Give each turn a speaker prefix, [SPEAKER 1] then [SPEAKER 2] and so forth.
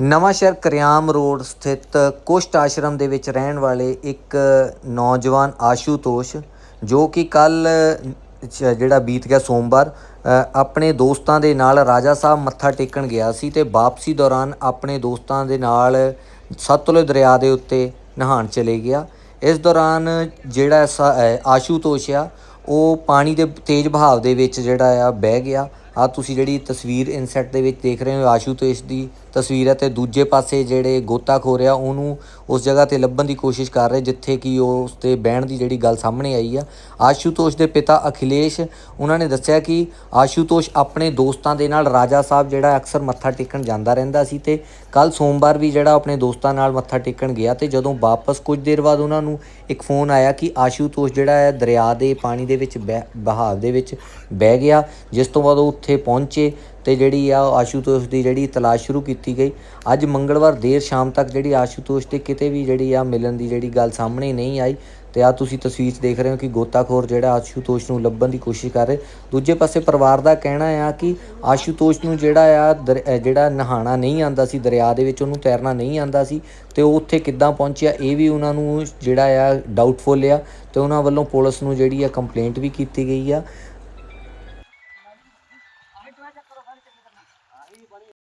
[SPEAKER 1] ਨਵਾਂ ਸ਼ਹਿਰ ਕਰਿਆਮ ਰੋਡ ਸਥਿਤ ਕੁਸ਼ਟ ਆਸ਼ਰਮ ਦੇ ਵਿੱਚ ਰਹਿਣ ਵਾਲੇ ਇੱਕ ਨੌਜਵਾਨ ਆਸ਼ੂਤੋਸ਼ ਜੋ ਕਿ ਕੱਲ ਜਿਹੜਾ ਬੀਤ ਗਿਆ ਸੋਮਵਾਰ ਆਪਣੇ ਦੋਸਤਾਂ ਦੇ ਨਾਲ ਰਾਜਾ ਸਾਹਿਬ ਮੱਥਾ ਟੇਕਣ ਗਿਆ ਸੀ ਤੇ ਵਾਪਸੀ ਦੌਰਾਨ ਆਪਣੇ ਦੋਸਤਾਂ ਦੇ ਨਾਲ ਸਤਲੁਜ ਦਰਿਆ ਦੇ ਉੱਤੇ ਨਹਾਉਣ ਚਲੇ ਗਿਆ। ਇਸ ਦੌਰਾਨ ਜਿਹੜਾ ਸਾ- ਆਸ਼ੂਤੋਸ਼ ਆ, ਉਹ ਪਾਣੀ ਦੇ ਤੇਜ਼ ਬਹਾਵ ਦੇ ਵਿੱਚ ਜਿਹੜਾ ਆ, ਬਹਿ ਗਿਆ। ਆ ਤੁਸੀਂ ਜਿਹੜੀ ਤਸਵੀਰ ਇਨਸੈਟ ਦੇ ਵਿੱਚ ਦੇਖ ਰਹੇ ਹੋ, ਆਸ਼ੂਤੋਸ਼ ਦੀ ਤਸਵੀਰ ਹੈ ਤੇ ਦੂਜੇ ਪਾਸੇ ਜਿਹੜੇ ਗੋਤਾਖੋਰ ਆ, ਉਹਨੂੰ ਉਸ ਜਗ੍ਹਾ ਤੇ ਲੱਭਣ ਦੀ ਕੋਸ਼ਿਸ਼ ਕਰ ਰਹੇ, ਜਿੱਥੇ ਕਿ ਉਹ ਉਸ ਤੇ ਬਹਿਣ ਦੀ ਜਿਹੜੀ ਗੱਲ ਸਾਹਮਣੇ ਆਈ ਆ। ਆਸ਼ੂਤੋਸ਼ ਦੇ ਪਿਤਾ ਅਖਿਲੇਸ਼, ਉਹਨਾਂ ਨੇ ਦੱਸਿਆ ਕਿ ਆਸ਼ੂਤੋਸ਼ ਆਪਣੇ ਦੋਸਤਾਂ ਦੇ ਨਾਲ ਰਾਜਾ ਸਾਹਿਬ ਜਿਹੜਾ ਅਕਸਰ ਮੱਥਾ ਟੇਕਣ ਜਾਂਦਾ ਰਹਿੰਦਾ ਸੀ ਤੇ ਕੱਲ ਸੋਮਵਾਰ ਵੀ ਜਿਹੜਾ ਆਪਣੇ ਦੋਸਤਾਂ ਨਾਲ ਮੱਥਾ ਟੇਕਣ ਗਿਆ ਤੇ ਜਦੋਂ ਵਾਪਸ ਕੁਝ ਦੇਰ ਬਾਅਦ ਉਹਨਾਂ ਨੂੰ ਇੱਕ ਫੋਨ ਆਇਆ ਕਿ ਆਸ਼ੂਤੋਸ਼ ਜਿਹੜਾ ਹੈ ਦਰਿਆ ਦੇ ਪਾਣੀ ਦੇ ਵਿੱਚ ਬਹਿ- ਬਹਾਵ ਦੇ ਵਿੱਚ ਬਹਿ ਗਿਆ, ਜਿਸ ਤੋਂ ਬਾਅਦ ਉਹ ਉੱਥੇ ਪਹੁੰਚੇ ਤੇ ਜਿਹੜੀ ਆ ਉਹ ਆਸ਼ੂਤੋਸ਼ ਦੀ ਜਿਹੜੀ ਤਲਾਸ਼ ਸ਼ੁਰੂ ਕੀਤੀ ਗਈ। ਅੱਜ ਮੰਗਲਵਾਰ ਦੇਰ ਸ਼ਾਮ ਤੱਕ ਜਿਹੜੀ ਆਸ਼ੂਤੋਸ਼ ਤੇ ਕਿਤੇ ਵੀ ਜਿਹੜੀ ਆ ਮਿਲਣ ਦੀ ਜਿਹੜੀ ਗੱਲ ਸਾਹਮਣੇ ਨਹੀਂ ਆਈ ਤੇ ਆ ਤੁਸੀਂ ਤਸਵੀਰ 'ਚ ਦੇਖ ਰਹੇ ਹੋ ਕਿ ਗੋਤਾਖੋਰ ਜਿਹੜਾ ਆਸ਼ੂਤੋਸ਼ ਨੂੰ ਲੱਭਣ ਦੀ ਕੋਸ਼ਿਸ਼ ਕਰ ਰਹੇ। ਦੂਜੇ ਪਾਸੇ ਪਰਿਵਾਰ ਦਾ ਕਹਿਣਾ ਆ ਕਿ ਆਸ਼ੂਤੋਸ਼ ਨੂੰ ਜਿਹੜਾ ਆ ਦਰ- ਜਿਹੜਾ ਨਹਾਣਾ ਨਹੀਂ ਆਂਦਾ ਸੀ, ਦਰਿਆ ਦੇ ਵਿੱਚ ਉਹਨੂੰ ਤੈਰਨਾ ਨਹੀਂ ਆਂਦਾ ਸੀ ਤੇ ਉਹ ਉੱਥੇ ਕਿੱਦਾਂ ਪਹੁੰਚਿਆ, ਇਹ ਵੀ ਉਹਨਾਂ ਨੂੰ ਜਿਹੜਾ ਆ ਡਾਊਟਫੁਲ ਆ ਤੇ ਉਹਨਾਂ ਵੱਲੋਂ ਪੁਲਿਸ ਨੂੰ ਜਿਹੜੀ ਆ ਕੰਪਲੇਂਟ ਵੀ ਕੀਤੀ ਗਈ ਆ। Hay que hacer por para hacerlo.